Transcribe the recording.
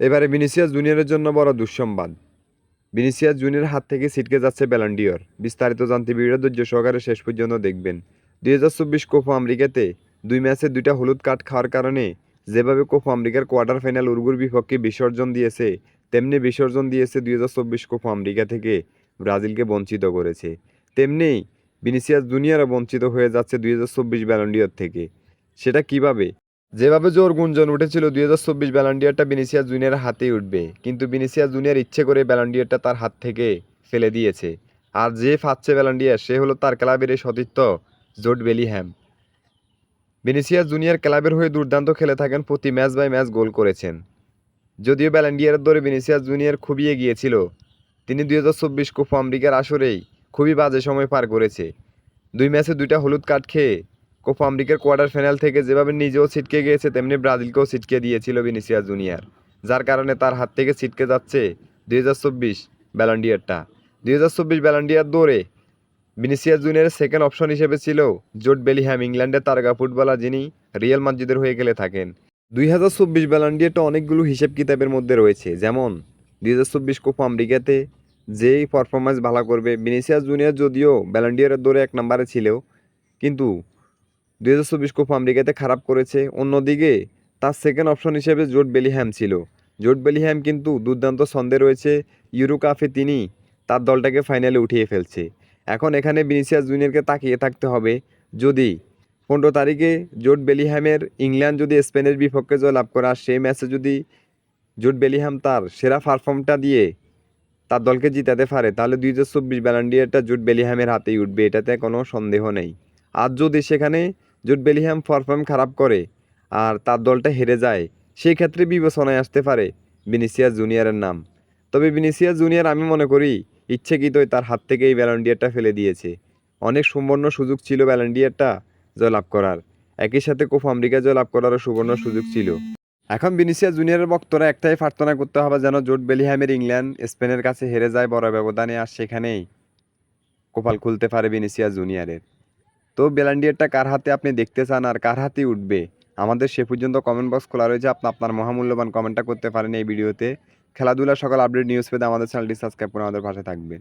এবারে ভিনিসিয়াস জুনিয়রের জন্য বড় দুঃসংবাদ। ভিনিসিয়াস জুনিয়রের হাত থেকে ছিটকে যাচ্ছে ব্যালন্ডিয়র বিস্তারিত জানতে ভিডিও ধৈর্য সহকারে শেষ পর্যন্ত দেখবেন। দুই হাজার চব্বিশ কোপা আমেরিকাতে দুই ম্যাচে দুইটা হলুদ কার্ড খাওয়ার কারণে যেভাবে কোপা আমেরিকার কোয়ার্টার ফাইনাল উরুগুর বিপক্ষে বিসর্জন দিয়েছে, তেমনি বিসর্জন দিয়েছে দুই হাজার চব্বিশ কোপা আমেরিকা থেকে ব্রাজিলকে বঞ্চিত করেছে। তেমনি ভিনিসিয়াস জুনিয়রও বঞ্চিত হয়ে যাচ্ছে দুই হাজার চব্বিশ ব্যালন্ডিয়র থেকে। সেটা কীভাবে? যেভাবে জোর গুঞ্জন উঠেছিল, দুই হাজার চব্বিশ ব্যালান্ডিয়ারটা বিনিসিয়াস জুনিয়ার হাতেই উঠবে। কিন্তু বিনিসিয়াস জুনিয়ার ইচ্ছে করে ব্যালন্ডিয়ারটা তার হাত থেকে ফেলে দিয়েছে। আর যে ফাচ্ছে ব্যালান্ডিয়ার সে হলো তার ক্লাবের এই সতীর্থ জোট বেলিহ্যাম। বিনিসিয়াস জুনিয়র ক্লাবের হয়ে দুর্দান্ত খেলে থাকেন, প্রতি ম্যাচ বাই ম্যাচ গোল করেছেন। যদিও ব্যালেন্ডিয়ারের দরে বিনিসিয়াস জুনিয়র খুবই এগিয়েছিল, তিনি দুই হাজার চব্বিশ কোপা আমেরিকার আসরেই খুবই বাজে সময় পার করেছে। দুই ম্যাচে দুইটা হলুদ কার্ড খেয়ে কোপা আমেরিকার কোয়ার্টার ফাইনাল থেকে যেভাবে নিজেও ছিটকে গিয়েছে, তেমনি ব্রাজিলকেও ছিটকে দিয়েছিল ভিনিসিয়াস জুনিয়র। যার কারণে তার হাত থেকে ছিটকে যাচ্ছে দুই হাজার চব্বিশ ব্যালন্ডিয়ারটা দুই হাজার চব্বিশ ব্যালন্ডিয়ার দৌড়ে ভিনিসিয়াস জুনিয়রের সেকেন্ড অপশন হিসেবে ছিল জোট বেলিহ্যাম ইংল্যান্ডের তারকা ফুটবলার যিনি রিয়াল মাদ্রিদের হয়ে খেলে থাকেন। দুই হাজার চব্বিশ ব্যালন্ডিয়ারটা অনেকগুলো হিসেব কিতাবের মধ্যে রয়েছে, যেমন দুই হাজার চব্বিশ কোপা আমেরিকাতে যেই পারফরমেন্স ভালো করবে, ভিনিসিয়াস জুনিয়র যদিও ব্যালন্ডিয়ারের দৌড়ে এক নম্বরে ছিল, কিন্তু দুই হাজার চব্বিশ কোপা আমেরিকাতে খারাপ করেছে। অন্যদিকে, তার সেকেন্ড অপশন হিসেবে জোট বেলিহ্যাম ছিল। জোট বেলিহ্যাম কিন্তু দুর্দান্ত ছন্দে রয়েছে। ইউরো কাপে তিনি তার দলটাকে ফাইনালে উঠিয়ে ফেলছে। এখন এখানে ভিনিসিয়াস জুনিয়রকে তাকিয়ে থাকতে হবে। যদি পনেরো তারিখে জোট বেলিহ্যামের ইংল্যান্ড যদি স্পেনের বিপক্ষে জয় লাভ করে, আর সেই ম্যাচে যদি জোট বেলিহ্যাম তার সেরা পারফর্মটা দিয়ে তার দলকে জিতাতে পারে, তাহলে দুই হাজার চব্বিশ ব্যালান্ডিয়ারটা জোট বেলিহ্যামের হাতেই উঠবে। এটাতে কোনো সন্দেহ নেই। আর যদি সেখানে জুট বেলিহাম পারফর্ম খারাপ করে আর তার দলটা হেরে যায়, সেই ক্ষেত্রে বিবেচনায় আসতে পারে ভিনিসিয়াস জুনিয়রের নাম। তবে ভিনিসিয়াস জুনিয়র আমি মনে করি ইচ্ছেকৃতই তার হাত থেকে এই ব্যালান্ডিয়ারটা ফেলে দিয়েছে। অনেক সুবর্ণ সুযোগ ছিল ব্যালান্ডিয়ারটা জয়লাভ করার। একই সাথে কোপ আমেরিকা জয়লাভ করারও সুবর্ণ সুযোগ ছিল। এখন ভিনিসিয়াস জুনিয়রের বক্তরা একটাই প্রার্থনা করতে হবে যেন জোট বেলিহামের ইংল্যান্ড, স্পেনের কাছে হেরে যায় বড় ব্যবধানে আর সেখানেই কপাল খুলতে পারে ভিনিসিয়াস জুনিয়রের। তো বেলান্ডিয়ারটা কার হাতে আপনি দেখতে চান আর কার হাতে উঠবে? আমাদের সে পর্যন্ত কমেন্ট বক্স খোলা রয়েছে। আপনি আপনার মহামূল্যবান কমেন্টটা করতে পারেন এই ভিডিওতে। খেলাধুলা সকল আপডেট নিউজ পেতে আমাদের চ্যানেলটি সাবস্ক্রাইব করে আমাদের পাশে থাকবেন।